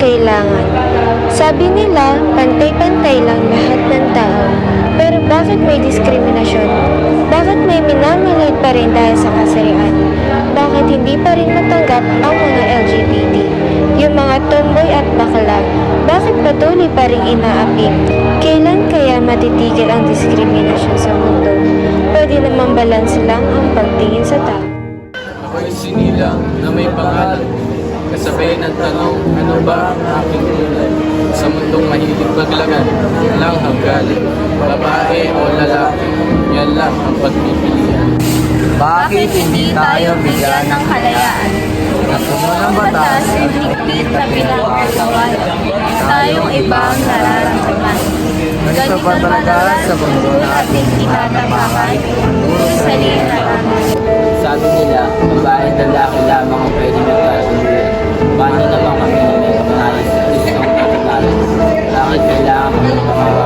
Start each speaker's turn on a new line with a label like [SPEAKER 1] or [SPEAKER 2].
[SPEAKER 1] kailangan. Sabi nila, pantay-pantay lang lahat ng tao. Pero bakit may diskriminasyon? Bakit may minamaliit pa rin dahil sa kasarian? Bakit hindi pa rin matanggap ang mga LGBT? Yung mga tomboy at bakla, bakit patuloy pa rin inaapi? Kailan kaya matitigil ang diskriminasyon sa mundo? Pwede namang balanse lang ang pagtingin sa tao.
[SPEAKER 2] Ako'y sinilang na may pangalan. Kasabay ng tanong, ano ba ang aking kulay? Sa mundong mahilig baglagan, lang hanggaling. Babae o lalaki, yan lang ang pagpipilian.
[SPEAKER 3] Bakit hindi tayo bigyan ng kalayaan?
[SPEAKER 4] Napuno ng
[SPEAKER 3] Batas higpit na pinagkakawan. Tayong ibang nararamdaman.
[SPEAKER 4] Ganito ba talaga sa mundo na
[SPEAKER 3] ating tinatapakan? Puro salita lang.
[SPEAKER 5] Sabi nila, babae at lalaki lamang Thank you.